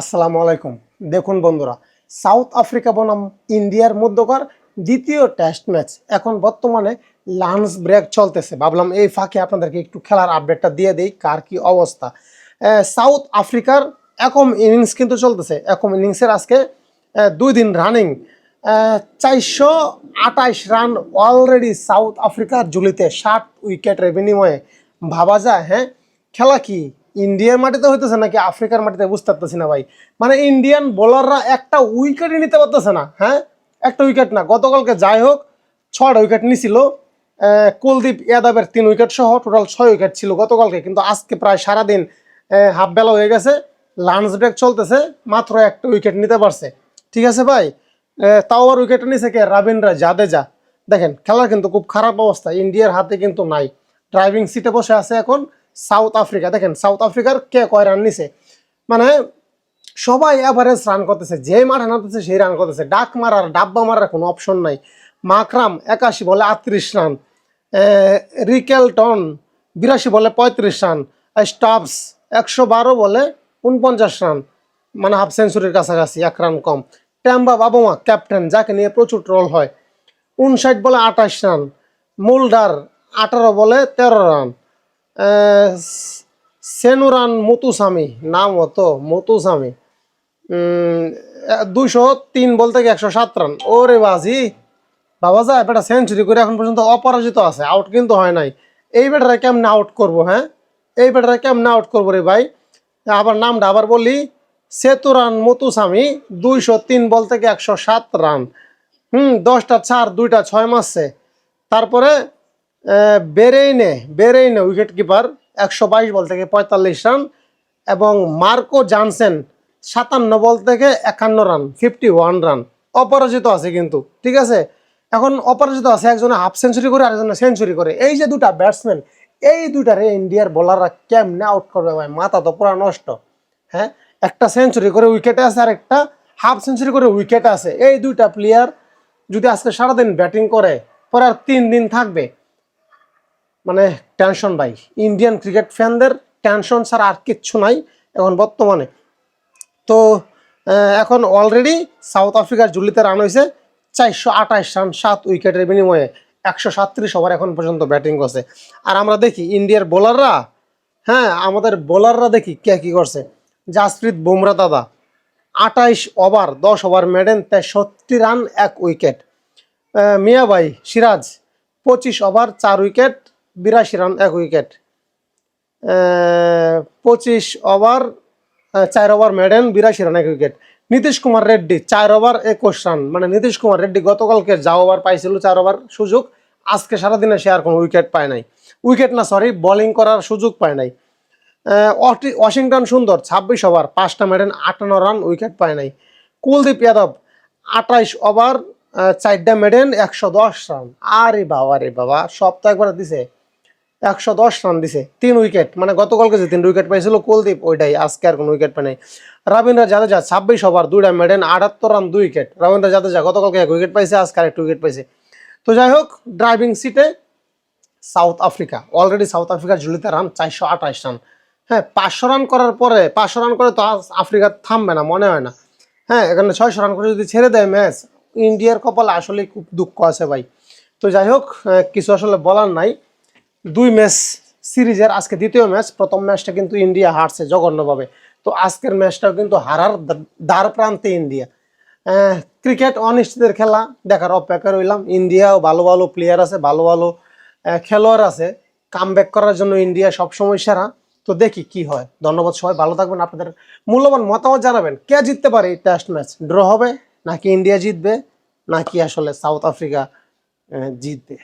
আসসালামু আলাইকুম। দেখুন বন্ধুরা, সাউথ আফ্রিকা বনাম ইন্ডিয়ার মধ্যকার দ্বিতীয় টেস্ট ম্যাচ। এখন বর্তমানে লাঞ্চ ব্রেক চলতেছে। ভাবলাম এই ফাঁকে আপনাদেরকে একটু খেলার আপডেটটা দিয়ে দেই, কার কি অবস্থা। সাউথ আফ্রিকার একম ইনিংস কিন্তু চলতেছে। একম ইনিংসের আজকে দুই দিন রানিং চারশো আঠাইশ রান অলরেডি সাউথ আফ্রিকার জুলিতে ষাট উইকেটের বিনিময়ে। ভাবা যায় হ্যাঁ? খেলা কি? ইন্ডিয়ার মাটিতে হইতেছে নাকি আফ্রিকার মাটিতে, বুঝতে পারতেছি না ভাই। মানে ইন্ডিয়ান বোলাররা একটা উইকেটই নিতে পারতেছে না হ্যাঁ? একটা উইকেট না। গতকালকে যাই হোক ছটা উইকেট নিছিল। কুলদীপ ইয়াদবের তিন উইকেট সহ টোটাল ছয় উইকেট ছিল গতকালকে। কিন্তু আজকে প্রায় সারাদিন হাফ বেলা হয়ে গেছে। লাঞ্চ ব্রেক চলতেছে, মাত্র একটা উইকেট নিতে পারছে। ঠিক আছে ভাই? তাও আর উইকেট নিছে কে? রাবীন্দ্র জাদেজা। দেখেন, খেলার কিন্তু খুব খারাপ অবস্থা, ইন্ডিয়ার হাতে কিন্তু নাই। ড্রাইভিং সিটে বসে আছে এখন। সাউথ আফ্রিকা দেখেন সাউথ আফ্রিকার কে কয় রান নিছে? মানে সবাই অ্যাভারেজ রান করতেছে যে মাঠে নামতেছে সেই রান করতেছে। ডাক মারার, ডাব্বা মারার কোনো অপশন নাই। মাকরাম একাশি বলে আটত্রিশ রান রিকেলটন বিরাশি বলে পঁয়ত্রিশ রান স্টপস একশো বারো বলে উনপঞ্চাশ রান মানে হাফ সেঞ্চুরির কাছাকাছি, এক রান কম। ট্যাম্বা বাবুমা ক্যাপ্টেন যাকে নিয়ে প্রচুর ট্রোল হয়। উনষাট বলে আঠাশ রান মুলডার আঠারো বলে তেরো রান সেনুরান মুতুসামি, নাম হতো মুতুসামি। দুইশো তিন বলতে গিয়ে একশো সাত রান। ওরে বাজি। বাবা যা বেটা সেঞ্চুরি করে এখন পর্যন্ত অপরাজিত আছে। আউট কিন্তু হয় নাই। এই বেটারে কেমনে আউট করব হ্যাঁ? এই বেটারে কেমনে আউট করব রে ভাই? আবার নামটা আবার বলি। সেতুরান মুতুসামি, দুইশো তিন বল থেকে একশো সাত রান। হুম, দশটা চার, দুইটা ছয় মাসে তারপরে বেরেইনে বেরেইনে উইকেট কিপার একশো বাইশ বল থেকে পঁয়তাল্লিশ রান এবং মার্কো জানসেন সাতান্ন বল থেকে একান্ন রান ফিফটি ওয়ান রান। অপরাজিত আছে কিন্তু, ঠিক আছে? এখন অপরাজিত আছে একজনে হাফ সেঞ্চুরি করে, আরেকজনে সেঞ্চুরি করে। এই যে দুটা ব্যাটসম্যান এই দুটারে ইন্ডিয়ার বোলাররা কেমনে আউট করবে ভাই? মাথা তো পুরা নষ্ট। হ্যাঁ? একটা সেঞ্চুরি করে উইকেটে আছে আর একটা হাফ সেঞ্চুরি করে উইকেটে আছে। এই দুইটা প্লেয়ার যদি আজকে সারাদিন ব্যাটিং করে, পরে আর তিন দিন থাকবে মানে টেনশন ভাই। ইন্ডিয়ান ক্রিকেট ফ্যানদের টেনশন ছাড়া আর কিচ্ছু নাই এখন বর্তমানে। তো এখন অলরেডি সাউথ আফ্রিকার জুলিতে রান হয়েছে চারশো আঠাশ রান সাত উইকেটের বিনিময়ে। একশো সাতত্রিশ ওভার এখন পর্যন্ত ব্যাটিং করছে। আর আমরা দেখি ইন্ডিয়ার বোলাররা হ্যাঁ আমাদের বোলাররা দেখি কে কী করছে। জাসপ্রীত বুমরা দাদা আঠাইশ ওভার দশ ওভার মেডেন তেষট্টি রান এক উইকেট। আহ, মিয়া ভাই সিরাজ পঁচিশ ওভার চার উইকেট। বিরাশি রান, এক উইকেট। পঁচিশ ওভার চার ওভার মেডেন, বিরাশি রান, এক উইকেট। নীতিশ কুমার রেড্ডি, চার ওভার, একুশ রান। মানে নীতিশ কুমার রেড্ডি গতকালকে যা ওভার পাইছিল, চার ওভার সুযোগ, আজকে সারাদিনে সে আর কোনো উইকেট পায় নাই। উইকেট না সরি বোলিং করার সুযোগ পায় নাই। ওয়াশিংটন সুন্দর, ছাব্বিশ ওভার, পাঁচটা মেডেন, আটান্ন রান, উইকেট পায় নাই। কুলদীপ যাদব, আঠাইশ ওভার চারটা মেডেন, একশো দশ রান। আরে বাবা রে বাবা, সব তো একবার দিছে। একশো দশ রান দিছে, তিন উইকেট। মানে গতকালকে যে তিন উইকেট পাইছিল, কুলদীপ, ওইটাই। আজকে আর কোনো উইকেট পায় নাই। রবীন্দ্র জাদেজা, ছাব্বিশ ওভার দুইটা মেডেন, আটাত্তর রান, দুই উইকেট। রবীন্দ্র জাদেজা গতকালকে এক উইকেট পাইছে, আজকে আরেকটা উইকেট পাইছে। তো যাই হোক, ড্রাইভিং সিটে সাউথ আফ্রিকা। অলরেডি সাউথ আফ্রিকার ঝুলিতে রান, চারশো আঠাশ রান। হ্যাঁ পাঁচশো রান করার পরে, পাঁচশো রান করে তো আফ্রিকা থামবে না, মনে হয় না। হ্যাঁ এখানে ছয়শো রান করে যদি ছেড়ে দেয় ম্যাচ, ইন্ডিয়ার কপালে আসলে খুব দুঃখ আছে ভাই। তো যাই হোক কিছু আসলে বলার নাই। দুই ম্যাচ সিরিজের আজকে দ্বিতীয় ম্যাচ, প্রথম ম্যাচটা কিন্তু ইন্ডিয়া হারছে জঘন্যভাবে। তো আজকের ম্যাচটাও কিন্তু হারার দ্বার প্রান্তে ইন্ডিয়া। ক্রিকেট অনিশ্চিতের খেলা, দেখার অপেক্ষা রইলাম। ইন্ডিয়াও ভালো ভালো প্লেয়ার আছে, ভালো ভালো খেলোয়াড় আছে। কাম করার জন্য ইন্ডিয়া সবসময় সেরা। তো দেখি কি হয়। ধন্যবাদ সবাই, ভালো থাকবেন। আপনাদের মূল্যবান মতামত জানাবেন। কে জিততে পারে এই টেস্ট ম্যাচ ড্র হবে নাকি ইন্ডিয়া জিতবে? নাকি আসলে সাউথ আফ্রিকা জিতবে?